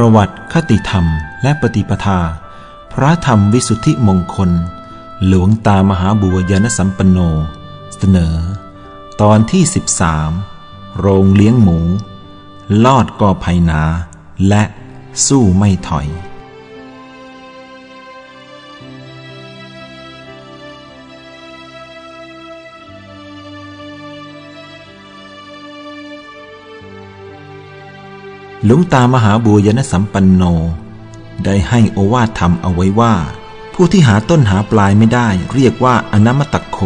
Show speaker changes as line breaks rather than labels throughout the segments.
ประวัติคติธรรม และปฏิปทา พระธรรมวิสุทธิมงคล หลวงตามหาบัวยานสัมปันโน เสนอ ตอนที่ 13 โรงเลี้ยงหมู ลอดกอไผ่นา และสู้ไม่ถอย หลวงตามหาบุญยนสัมปันโน ได้ให้โอวาทธรรมเอาไว้ว่า ผู้ที่หาต้นหาปลายไม่ได้เรียกว่าอนามตักโค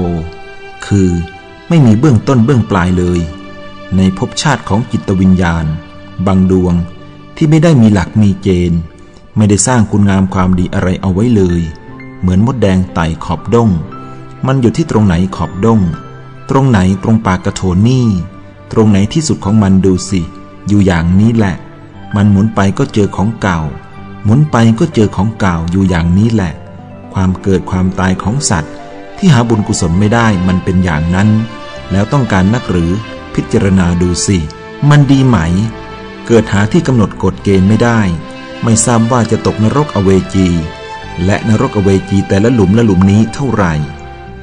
คือไม่มีเบื้องต้นเบื้องปลายเลย ในภพชาติของจิตวิญญาณ บางดวงที่ไม่ได้มีหลักมีเกณฑ์ ไม่ได้สร้างคุณงามความดีอะไรเอาไว้เลย เหมือนมดแดงไต่ขอบด้ง มันอยู่ที่ตรงไหนขอบด้ง ตรงไหนตรงปากกระโถนนี่ ตรงไหนที่สุดของมันดูสิ อยู่อย่างนี้แหละ มันหมุนไปก็เจอของเก่า หมุนไปก็เจอของเก่าอยู่อย่างนี้แหละ ความเกิดความตายของสัตว์ ที่หาบุญกุศลไม่ได้มันเป็นอย่างนั้น แล้วต้องการนักหรือพิจารณาดูสิ มันดีไหม เกิดหาที่กำหนดกฎเกณฑ์ไม่ได้ ไม่ทราบว่าจะตกนรกอเวจี และนรกอเวจีแต่ละหลุมละหลุมนี้เท่าไหร่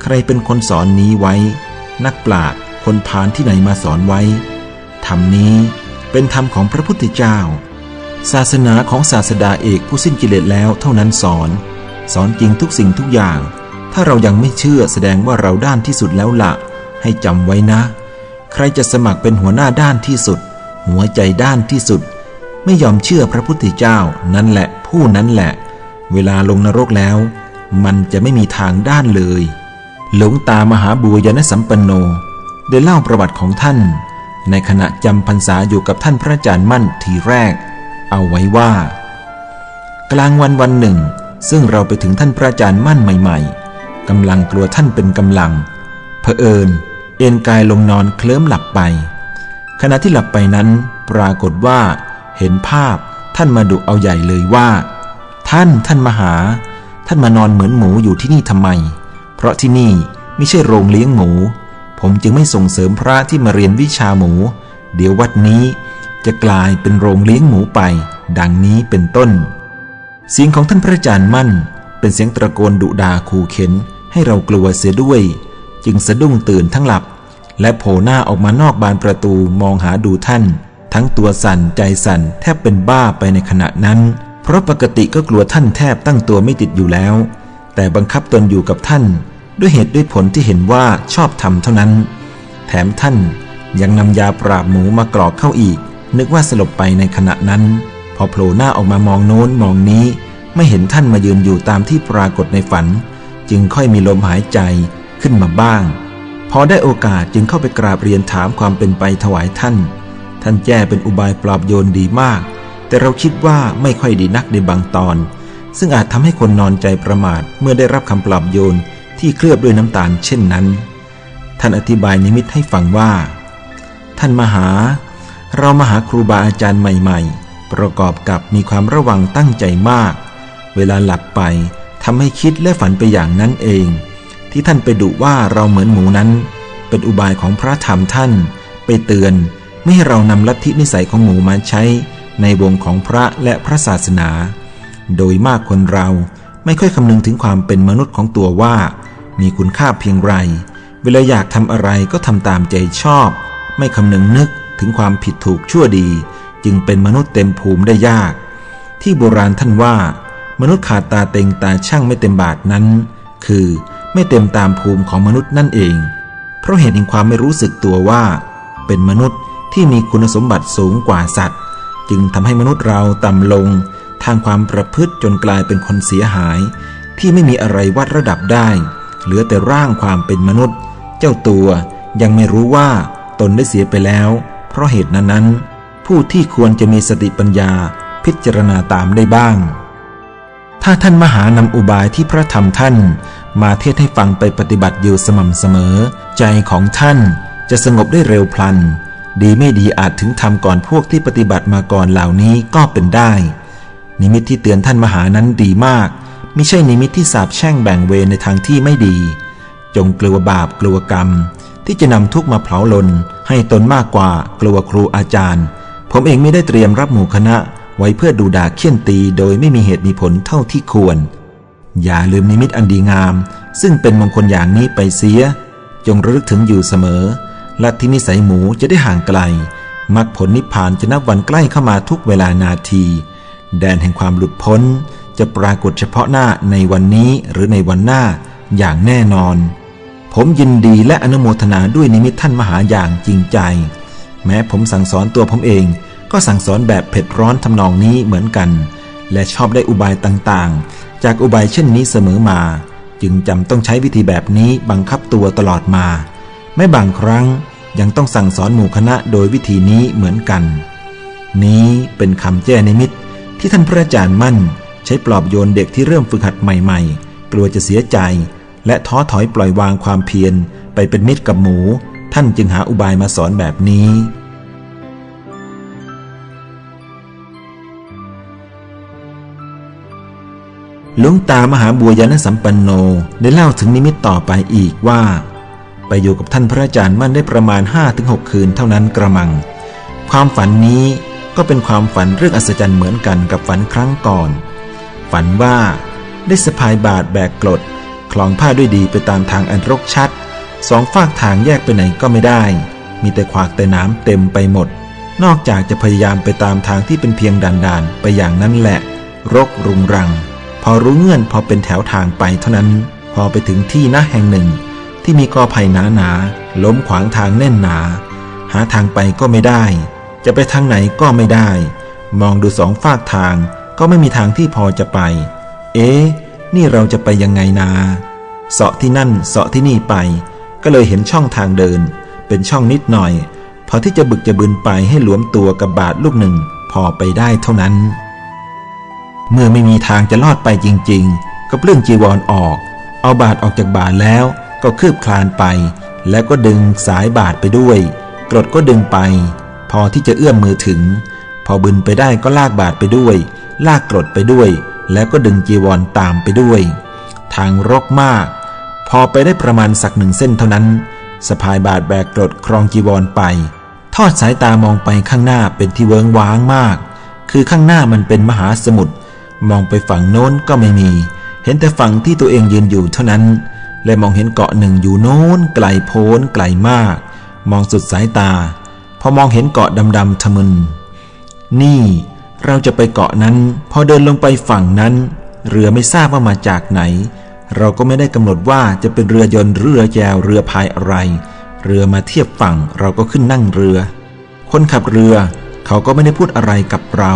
ใครเป็นคนสอนนี้ไว้ นักปราชญ์คนพานที่ไหนมาสอนไว้ธรรมนี้ เป็นธรรมของพระพุทธเจ้า ศาสนาของศาสดาเอกผู้สิ้นกิเลสแล้วเท่านั้นสอน สอนจริงทุกสิ่งทุกอย่าง ถ้าเรายังไม่เชื่อแสดงว่าเราด้านที่สุดแล้วละให้จำไว้นะ ใครจะสมัครเป็นหัวหน้าด้านที่สุด หัวใจด้านที่สุด ไม่ยอมเชื่อพระพุทธเจ้านั่นแหละผู้นั้นแหละ เวลาลงนรกแล้ว มันจะไม่มีทางด้านเลย หลวงตามหาบุญยนสัมปันโนได้เล่าประวัติของท่าน ในขณะจำพรรษาอยู่กับท่านพระอาจารย์มั่นทีแรก เอาไว้ว่า กลางวันวันหนึ่ง ซึ่งเราไปถึงท่านพระอาจารย์มั่นใหม่ ๆกำลังกลัวท่านเป็นกำลังเผอิญ เอนกายลงนอนเคลิ้มหลับไป ขณะที่หลับไปนั้น ปรากฏว่า เห็นภาพท่านมาดุเอาใหญ่เลยว่า ท่านท่านมาหา ท่านมานอนเหมือนหมูอยู่ที่นี่ทำไม เพราะที่นี่ไม่ใช่โรงเลี้ยงหมู ผมจึงไม่ส่งเสริมพระที่มาเรียนวิชาหมู เดี๋ยววัดนี้จะกลายเป็นโรงเลี้ยงหมูไป ดังนี้เป็นต้น เสียงของท่านพระอาจารย์มั่น เป็นเสียงตะโกนดุดาขู่เข็นให้เรากลัวเสียด้วย จึงสะดุ้งตื่นทั้งหลับ และโผล่หน้าออกมานอกบานประตูมองหาดูท่าน ทั้งตัวสั่นใจสั่นแทบเป็นบ้าไปในขณะนั้น เพราะปกติก็กลัวท่านแทบตั้งตัวไม่ติดอยู่แล้ว แต่บังคับตนอยู่กับท่าน ด้วยเหตุด้วยผลที่เห็นว่าชอบทำเท่านั้น แถมท่านยังนำยาปราบหมูมากรอกเข้าอีก นึกว่าสลบไปในขณะนั้น พอโผล่หน้าออกมามองโน้นมองนี้ ไม่เห็นท่านมายืนอยู่ตามที่ปรากฏในฝัน จึงค่อยมีลมหายใจขึ้นมาบ้าง พอได้โอกาสจึงเข้าไปกราบเรียนถามความเป็นไปถวายท่าน ท่านแจ้เป็นอุบายปลอบโยนดีมาก แต่เราคิดว่าไม่ค่อยดีนักในบางตอน ซึ่งอาจทำให้คนนอนใจประมาทเมื่อได้รับคำปลอบโยน ที่เคลือบด้วยน้ำตาลเช่นนั้น ท่านอธิบายนิมิตให้ฟังว่า ท่านมหา เรามาหาครูบาอาจารย์ใหม่ๆ ประกอบกับมีความระวังตั้งใจมาก เวลาหลับไปทำให้คิดและฝันไปอย่างนั้นเอง ที่ท่านไปดุว่าเราเหมือนหมูนั้น เป็นอุบายของพระธรรมท่าน ไปเตือนไม่ให้เรานำลัทธินิสัยของหมูมาใช้ ในวงของพระและพระศาสนา โดยมากคนเราไม่ค่อยคำนึงถึงความเป็นมนุษย์ของตัวว่า มีคุณค่าเพียงไร เวลาอยากทำอะไรก็ทำตามใจชอบ ไม่คำนึงนึกถึงความผิดถูกชั่วดี จึงเป็นมนุษย์เต็มภูมิได้ยาก ที่โบราณท่านว่า มนุษย์ขาดตาเต็งตาช่างไม่เต็มบาทนั้น คือไม่เต็มตามภูมิของมนุษย์นั่นเอง เพราะเหตุแห่งความไม่รู้สึกตัวว่า เป็นมนุษย์ที่มีคุณสมบัติสูงกว่าสัตว์ จึงทำให้มนุษย์เราต่ำลง ทางความประพฤติจนกลายเป็นคนเสียหาย ที่ไม่มีอะไรวัดระดับได้ เหลือแต่ร่างความเป็นมนุษย์ เจ้าตัวยังไม่รู้ว่าตนได้เสียไปแล้ว เพราะเหตุนั้นๆผู้ที่ควรจะมีสติปัญญาพิจารณาตามได้บ้าง ถ้าท่านมหานำอุบายที่พระธรรมท่าน มาเทศให้ฟังไปปฏิบัติอยู่สม่ำเสมอ ใจของท่านจะสงบได้เร็วพลัน ดีไม่ดีอาจถึงทำก่อนพวกที่ปฏิบัติมาก่อนเหล่านี้ก็เป็นได้ นิมิตที่เตือนท่านมหานั้นดีมาก ม่ใช่นิมิตที่สาบแช่งแบ่งเวรในทางที่ไม่ดี จงกลัวบาปกลัวกรรม ที่จะนำทุกข์มาเผาลน ให้ตนมากกว่ากลัวครูอาจารย์ ผมเองไม่ได้เตรียมรับหมู่คณะ ไว้เพื่อดูด่าเคี่ยนตีโดยไม่มีเหตุมีผลเท่าที่ควร อย่าลืมนิมิตอันดีงาม ซึ่งเป็นมงคลอย่างนี้ไปเสีย จงระลึกถึงอยู่เสมอลัทธินิสัยหมูจะได้ห่างไกลมรรคผลนิพพานจะนับวันใกล้เข้ามาทุกเวลานาที แดนแห่งความหลุดพ้น จะปรากฏเฉพาะหน้าในวันนี้หรือในวันหน้าอย่างแน่นอน ผมยินดีและอนุโมทนาด้วยนิมิตท่านมหาอย่างจริงใจ แม้ผมสั่งสอนตัวผมเอง ก็สั่งสอนแบบเผ็ดร้อนทำนองนี้เหมือนกัน และชอบได้อุบายต่างๆ จากอุบายเช่นนี้เสมอมา จึงจำต้องใช้วิธีแบบนี้บังคับตัวตลอดมา ไม่บางครั้งยังต้องสั่งสอนหมู่คณะโดยวิธีนี้เหมือนกัน นี้เป็นคำแจ้นิมิตที่ท่านพระอาจารย์มั่น ใช้ปลอบโยนเด็กที่เริ่มฝึกหัดใหม่ๆ กลัวจะเสียใจ และท้อถอยปล่อยวางความเพียรไปเป็นมิตรกับหมู ท่านจึงหาอุบายมาสอนแบบนี้ หลวงตามหาบัวยานสัมปันโนได้เล่าถึงนิมิตต่อไปอีกว่า ไปอยู่กับท่านพระอาจารย์มั่นได้ประมาณ 5-6 คืนเท่านั้นกระมัง ความฝันนี้ก็เป็นความฝันเรื่องอัศจรรย์เหมือนกันกับฝันครั้งก่อน ฝันว่าได้สะพายบาทแบกกลดคลองผ้าด้วยดีไปตามทางอันรกชัด สองฝากทางแยกไปไหนก็ไม่ได้ มีแต่ขวากแต่น้ำเต็มไปหมด นอกจากจะพยายามไปตามทางที่เป็นเพียงด่านๆ ไปอย่างนั้นแหละ รกรุงรัง พอรู้เงื่อนพอเป็นแถวทางไปเท่านั้น พอไปถึงที่นะแห่งหนึ่ง ที่มีกอไผ่หนาหนาๆล้มขวางทางแน่นหนา หาทางไปก็ไม่ได้ จะไปทางไหนก็ไม่ได้ มองดูสองฝากทาง ก็ไม่มีทางที่พอจะไป เอ๊ะ นี่เราจะไปยังไงนา เสาะที่นั่นเสาะที่นี่ไป ก็เลยเห็นช่องทางเดิน เป็นช่องนิดหน่อย พอที่จะบึกจะบืนไปให้หลวมตัวกับบาทลูกหนึ่ง พอไปได้เท่านั้น เมื่อไม่มีทางจะลอดไปจริง ๆ ก็เปลื้องจีวรออกเอาบาทออกจากบาทแล้วก็คืบคลานไป แล้วก็ดึงสายบาทไปด้วย กรดก็ดึงไป พอที่จะเอื้อมมือถึง พอบึนไปได้ก็ลากบาทไปด้วย ลากกรดไปด้วย แล้วก็ดึงจีวรตามไปด้วย ทางรกมาก พอไปได้ประมาณสักหนึ่งเส้นเท่านั้นสะพายบาทแบกกรดครองจีวรไป ทอดสายตามองไปข้างหน้าเป็นที่เวิงว้างมาก คือข้างหน้ามันเป็นมหาสมุทรมองไปฝั่งโน้นก็ไม่มี เห็นแต่ฝั่งที่ตัวเองยืนอยู่เท่านั้น และมองเห็นเกาะหนึ่งอยู่โน้นไกลโพ้นไกลมาก มองสุดสายตา พอมองเห็นเกาะดำๆทะมึน นี่ เราจะไปเกาะนั้น พอเดินลงไปฝั่งนั้น เรือไม่ทราบว่ามาจากไหน เราก็ไม่ได้กำหนดว่าจะเป็นเรือยนต์เรือแจวเรือพายอะไร เรือมาเทียบฝั่งเราก็ขึ้นนั่งเรือ คนขับเรือเขาก็ไม่ได้พูดอะไรกับเรา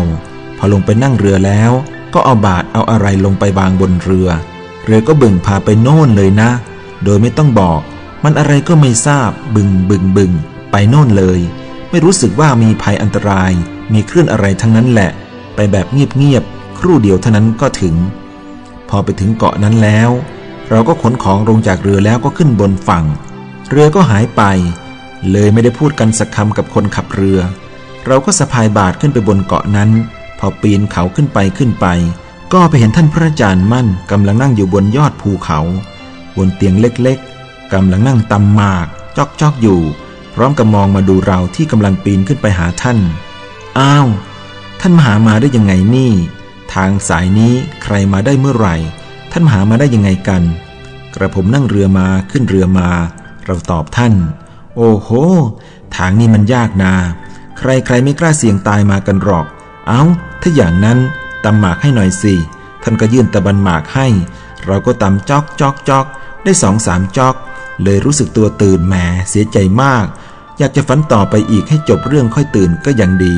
พอลงไปนั่งเรือแล้ว ก็เอาบาทเอาอะไรลงไปวางบนเรือ เรือก็บึงพาไปโน่นเลยนะ โดยไม่ต้องบอก มันอะไรก็ไม่ทราบบึงบึงบึงไปโน่นเลย ไม่รู้สึกว่ามีภัยอันตราย มีคลื่นอะไรทั้งนั้นแหละ ไปแบบเงียบๆ ครู่เดียวเท่านั้นก็ถึง พอไปถึงเกาะนั้นแล้ว เราก็ขนของลงจากเรือแล้วก็ขึ้นบนฝั่ง เรือก็หายไป เลยไม่ได้พูดกันสักคำกับคนขับเรือ เราก็สะพายบาทขึ้นไปบนเกาะนั้น พอปีนเขาขึ้นไปขึ้นไป ก็ไปเห็นท่านพระอาจารย์มั่นกำลังนั่งอยู่บนยอดภูเขา บนเตียงเล็กๆกำลังนั่งตำหมากจอกจอกๆอยู่ พร้อมกับมองมาดูเราที่กำลังปีนขึ้นไปหาท่าน อ้าว ท่านมาหามาได้ยังไงนี่ ทางสายนี้ใครมาได้เมื่อไหร่ ท่านมาหามาได้ยังไงกัน กระผมนั่งเรือมาขึ้นเรือมา เราตอบท่าน โอ้โห ทางนี้มันยากนา ใครใครไม่กล้าเสี่ยงตายมากันหรอก เอา้า ถ้าอย่างนั้นตำหมากให้หน่อยสิ ท่านก็ยื่นตะบันหมากให้ เราก็ตำจอกจอกจอกได้สองสามจอก เลยรู้สึกตัวตื่นแหมเสียใจมาก อยากจะฝันต่อไปอีกให้จบเรื่องค่อยตื่นก็ยังดี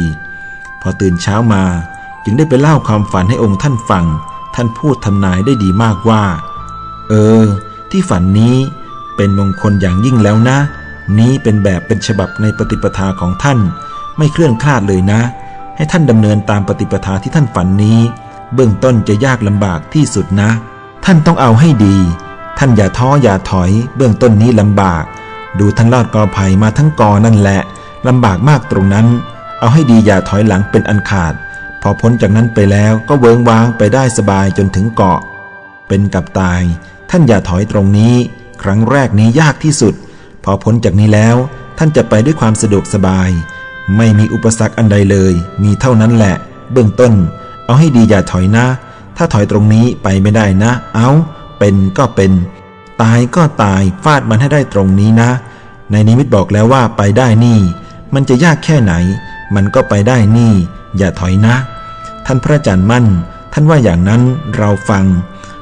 พอตื่นเช้ามาจึงได้ไปเล่าความฝันให้องค์ท่านฟัง ท่านพูดทำนายได้ดีมากว่า เออ ที่ฝันนี้เป็นมงคลอย่างยิ่งแล้วนะ นี้เป็นแบบเป็นฉบับในปฏิปทาของท่าน ไม่เคลื่อนคลาดเลยนะ ให้ท่านดำเนินตามปฏิปทาที่ท่านฝันนี้ เบื้องต้นจะยากลำบากที่สุดนะ ท่านต้องเอาให้ดี ท่านอย่าท้ออย่าถอย เบื้องต้นนี้ลำบาก ดูท่านลอดกอไผ่มาทั้งกอนั่นแหละลำบากมากตรงนั้น เอาให้ดีอย่าถอยหลังเป็นอันขาด พอพ้นจากนั้นไปแล้วก็เวิงวางไปได้สบายจนถึงเกาะ เป็นกับตาย ท่านอย่าถอยตรงนี้ ครั้งแรกนี้ยากที่สุด พอพ้นจากนี้แล้วท่านจะไปด้วยความสะดวกสบาย ไม่มีอุปสรรคอันใดเลย มีเท่านั้นแหละ เบื้องต้น เอาให้ดีอย่าถอยนะ ถ้าถอยตรงนี้ไปไม่ได้นะ เอา เป็นก็เป็น ตายก็ตายฟาดมันให้ได้ตรงนี้นะ ในนิมิตบอกแล้วว่าไปได้นี่ มันจะยากแค่ไหน มันก็ไปได้นี่ อย่าถอยนะ ท่านพระอาจารย์มั่น ท่านว่าอย่างนั้นเราฟัง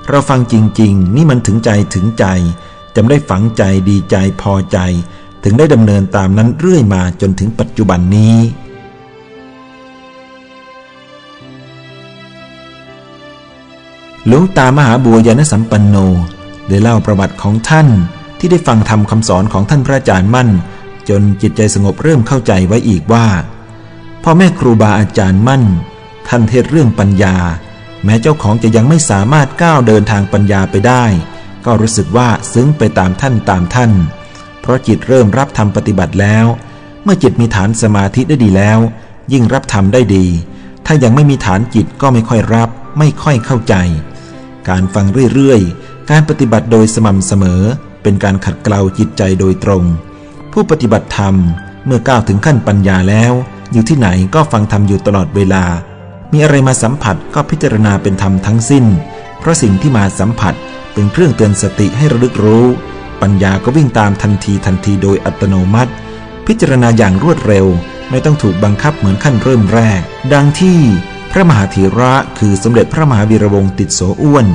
เราฟังจริง ๆ นี่มันถึงใจถึงใจจำได้ฝังใจดีใจพอใจ ถึงได้ดำเนินตามนั้นเรื่อยมาจนถึงปัจจุบันนี้ หลวงตามหาบัวยานสัมปันโนได้เล่าประวัติของท่านที่ได้ฟังธรรมคำสอนของท่านพระอาจารย์มั่น จนจิตใจสงบเริ่มเข้าใจไว้อีกว่าพ่อแม่ครูบาอาจารย์มั่น ท่านเทศเรื่องปัญญา แม้เจ้าของจะยังไม่สามารถก้าวเดินทางปัญญาไปได้ ก็รู้สึกว่าซึ้งไปตามท่านตามท่าน เพราะจิตเริ่มรับธรรมปฏิบัติแล้ว เมื่อจิตมีฐานสมาธิได้ดีแล้ว ยิ่งรับธรรมได้ดี ถ้ายังไม่มีฐานจิตก็ไม่ค่อยรับ ไม่ค่อยเข้าใจ การฟังเรื่อยๆ การปฏิบัติโดยสม่ำเสมอ เป็นการขัดเกลาจิตใจโดยตรง ผู้ปฏิบัติธรรมเมื่อก้าวถึงขั้นปัญญาแล้ว อยู่ที่ไหนก็ฟังธรรมอยู่ตลอดเวลา มีอะไรมาสัมผัสก็พิจารณาเป็นธรรมทั้งสิ้น เพราะสิ่งที่มาสัมผัสเป็นเครื่องเตือนสติให้ระลึกรู้ ปัญญาก็วิ่งตามทันทีทันทีโดยอัตโนมัติ พิจารณาอย่างรวดเร็ว ไม่ต้องถูกบังคับเหมือนขั้นเริ่มแรก ดังที่ พระมหาธีระคือสมเด็จพระมหาวีระวงศ์ติดโสอ้วน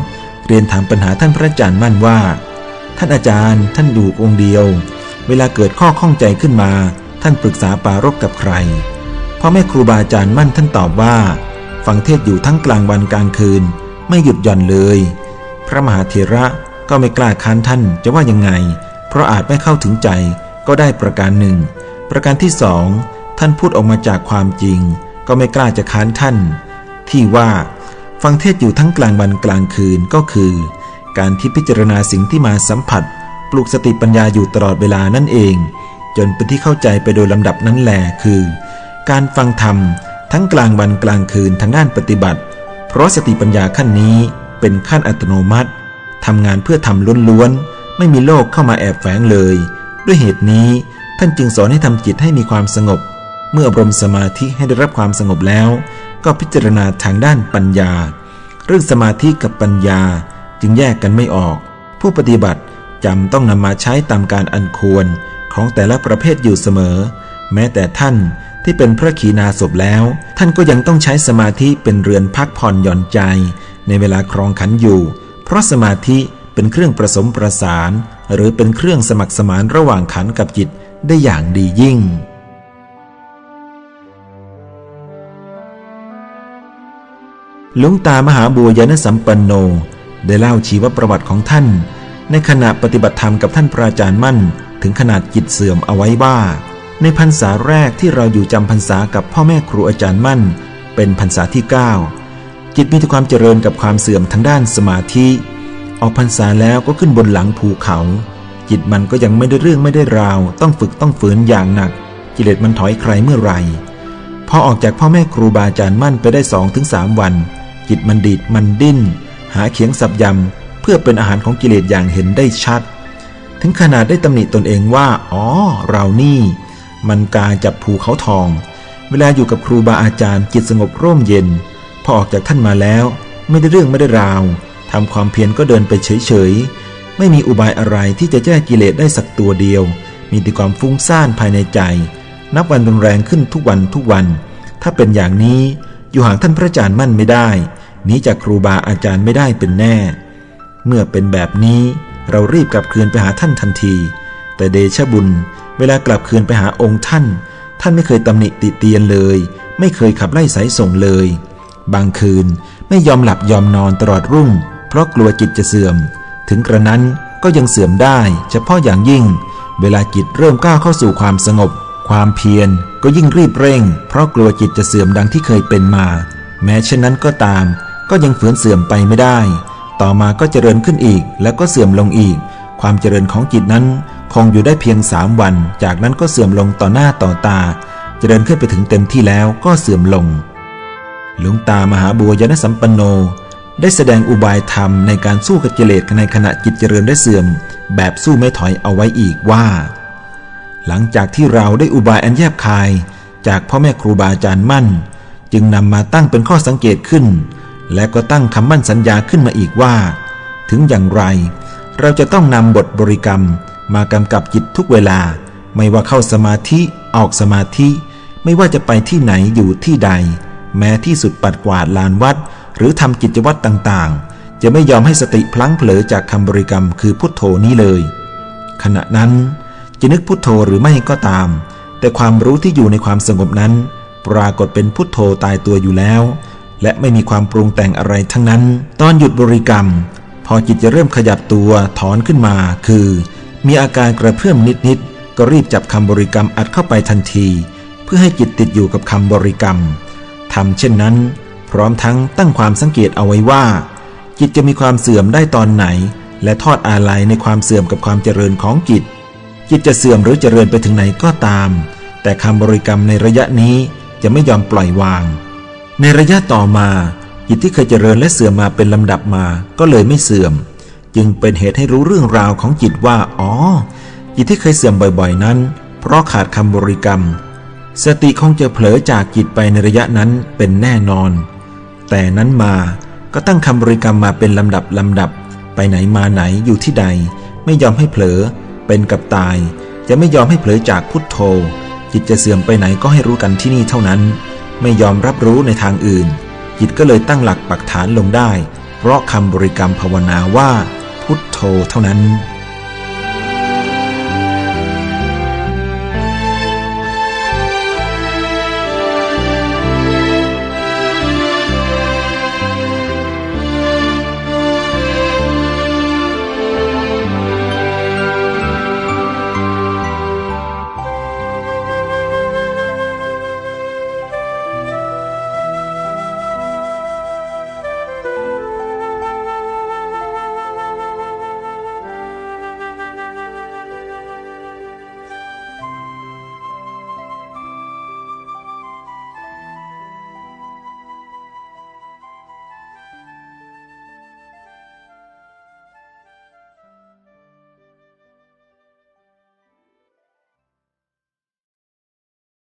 เรียนถามปัญหาท่านพระอาจารย์มั่นว่า ท่านอาจารย์ ท่านอยู่องค์เดียว เวลาเกิดข้อข้องใจขึ้นมา ท่านปรึกษาปารกกับใครพ่อแม่ครูบาอาจารย์มั่นท่านตอบว่า ฟังเทศอยู่ทั้งกลางวันกลางคืน ไม่หยุดหย่อนเลย พระมหาเถระก็ไม่กล้าค้านท่านจะว่ายังไง เพราะอาจไม่เข้าถึงใจก็ได้ประการหนึ่ง ประการที่สองท่านพูดออกมาจากความจริง ก็ไม่กล้าจะค้านท่าน ที่ว่าฟังเทศอยู่ทั้งกลางวันกลางคืนก็คือ การที่พิจารณาสิ่งที่มาสัมผัส ปลุกสติปัญญาอยู่ตลอดเวลานั่นเอง จนเป็นที่เข้าใจไปโดยลำดับนั้นแหละคือ การฟังธรรมทั้งกลางวันกลางคืนทางด้านปฏิบัติ เพราะสติปัญญาขั้นนี้เป็นขั้นอัตโนมัติทำงานเพื่อทำล้วนๆไม่มีโลกเข้ามาแอบแฝงเลย ด้วยเหตุนี้ท่านจึงสอนให้ทำจิตให้มีความสงบ เมื่ออบรมสมาธิให้ได้รับความสงบแล้ว ก็พิจารณาทางด้านปัญญา เรื่องสมาธิกับปัญญาจึงแยกกันไม่ออก ผู้ปฏิบัติจำต้องนำมาใช้ตามการอันควรของแต่ละประเภทอยู่เสมอ แม้แต่ท่านที่เป็นพระขีณาสพแล้ว ท่านก็ยังต้องใช้สมาธิเป็นเรือนพักผ่อนหย่อนใจ ในเวลาครองขันอยู่ เพราะสมาธิเป็นเครื่องประสมประสาน หรือเป็นเครื่องสมัครสมานระหว่างขันกับจิตได้อย่างดียิ่ง หลวงตามหาบัวยานสัมปันโน ได้เล่าชีวประวัติของท่าน ในขณะปฏิบัติธรรมกับท่านพระอาจารย์มั่น ถึงขนาดจิตเสื่อมเอาไว้ว่า ในพรรษาแรกที่เราอยู่จำพรรษากับพ่อแม่ครูอาจารย์มั่น เป็นพรรษาที่ 9 จิตมีแต่ความเจริญกับความเสื่อมทางด้านสมาธิ ออกพรรษาแล้วก็ขึ้นบนหลังภูเขา จิตมันก็ยังไม่ได้เรื่องไม่ได้ราว ต้องฝึกต้องฝืนอย่างหนัก กิเลสมันถอยใครเมื่อไหร่พอออกจากพ่อแม่ครูบาอาจารย์มั่นไปได้สองถึงสามวัน จิตมันดีดมันดิ้น หาเขียงสับยำเพื่อเป็นอาหารของกิเลสอย่างเห็นได้ชัด ถึงขนาดได้ตำหนิตนเองว่า อ๋อ เรานี่ มันกาจับภูเขาทอง เวลาอยู่กับครูบาอาจารย์จิตสงบร่มเย็น พอออกจากท่านมาแล้ว ไม่ได้เรื่องไม่ได้ราวทำความเพียรก็เดินไปเฉยๆ ไม่มีอุบายอะไรที่จะแก้กิเลสได้สักตัวเดียว มีแต่ความฟุ้งซ่านภายในใจ นับวันรุนแรงขึ้นทุกวันทุกวัน ถ้าเป็นอย่างนี้อยู่ห่างท่านพระอาจารย์มั่นไม่ได้ นี้จากครูบาอาจารย์ไม่ได้เป็นแน่ เมื่อเป็นแบบนี้เรารีบกลับคืนไปหาท่านทันที แต่เดชบุญ เวลากลับคืนไปหาองค์ท่าน ท่านไม่เคยตำหนิติเตียนเลย ไม่เคยขับไล่สายส่งเลย บางคืนไม่ยอมหลับยอมนอนตลอดรุ่ง เพราะกลัวจิตจะเสื่อม ถึงกระนั้นก็ยังเสื่อมได้ เฉพาะอย่างยิ่ง เวลาจิตเริ่มก้าวเข้าสู่ความสงบ ความเพียรก็ยิ่งรีบเร่ง เพราะกลัวจิตจะเสื่อมดังที่เคยเป็นมา แม้เช่นนั้นก็ตาม ก็ยังฝืนเสื่อมไปไม่ได้ ต่อมาก็เจริญขึ้นอีกแล้วก็เสื่อมลงอีก ความเจริญของจิตนั้น คงอยู่ได้เพียงสามวัน จากนั้นก็เสื่อมลงต่อหน้าต่อตา เจริญขึ้นไปถึงเต็มที่แล้วก็เสื่อมลง หลวงตามหาบัวยานสัมปันโน ได้แสดงอุบายธรรมในการสู้กับกิเลสในขณะจิตเจริญได้เสื่อม แบบสู้ไม่ถอยเอาไว้อีกว่า หลังจากที่เราได้อุบายอันแยบคาย จากพ่อแม่ครูบาอาจารย์มั่น จึงนำมาตั้งเป็นข้อสังเกตขึ้น และก็ตั้งคำมั่นสัญญาขึ้นมาอีกว่า ถึงอย่างไร เราจะต้องนำบทบริกรรมมากำกับจิตทุกเวลา ไม่ว่าเข้าสมาธิออกสมาธิ ไม่ว่าจะไปที่ไหนอยู่ที่ใด แม้ที่สุดปัดกวาดลานวัด หรือทำกิจวัตรต่างๆ จะไม่ยอมให้สติพลั้งเผลอจากคำบริกรรมคือพุทโธนี้เลย ขณะนั้นจะนึกพุทโธหรือไม่ก็ตาม แต่ความรู้ที่อยู่ในความสงบนั้น ปรากฏเป็นพุทโธตายตัวอยู่แล้ว และไม่มีความปรุงแต่งอะไรทั้งนั้น ตอนหยุดบริกรรม พอจิตจะเริ่มขยับตัวถอนขึ้นมา คือ มีอาการกระเพื่อมนิดๆก็รีบจับคำบริกรรมอัดเข้าไปทันที เพื่อให้จิตติดอยู่กับคำบริกรรมทำเช่นนั้น พร้อมทั้งตั้งความสังเกตเอาไว้ว่า จิตจะมีความเสื่อมได้ตอนไหน และทอดอาลัยในความเสื่อมกับความเจริญของจิต จิตจะเสื่อมหรือเจริญไปถึงไหนก็ตาม แต่คำบริกรรมในระยะนี้จะไม่ยอมปล่อยวาง ในระยะต่อมาจิตที่เคยเจริญและเสื่อมมาเป็นลำดับมาก็เลยไม่เสื่อม จึงเป็นเหตุให้รู้เรื่องราวของจิตว่า อ๋อ จิตที่เคยเสื่อมบ่อยๆนั้น เพราะขาดคำบริกรรม สติคงจะเผลอจากจิตไปในระยะนั้นเป็นแน่นอน แต่นั้นมาก็ตั้งคำบริกรรมมาเป็นลำดับลำดับ ไปไหนมาไหนอยู่ที่ใด ไม่ยอมให้เผลอ เป็นกับตาย จะไม่ยอมให้เผลอจากพุทโธ จิตจะเสื่อมไปไหนก็ให้รู้กันที่นี่เท่านั้น ไม่ยอมรับรู้ในทางอื่น จิตก็เลยตั้งหลักปักฐานลงได้ เพราะคำบริกรรมภาวนาว่า พุทโธเท่านั้น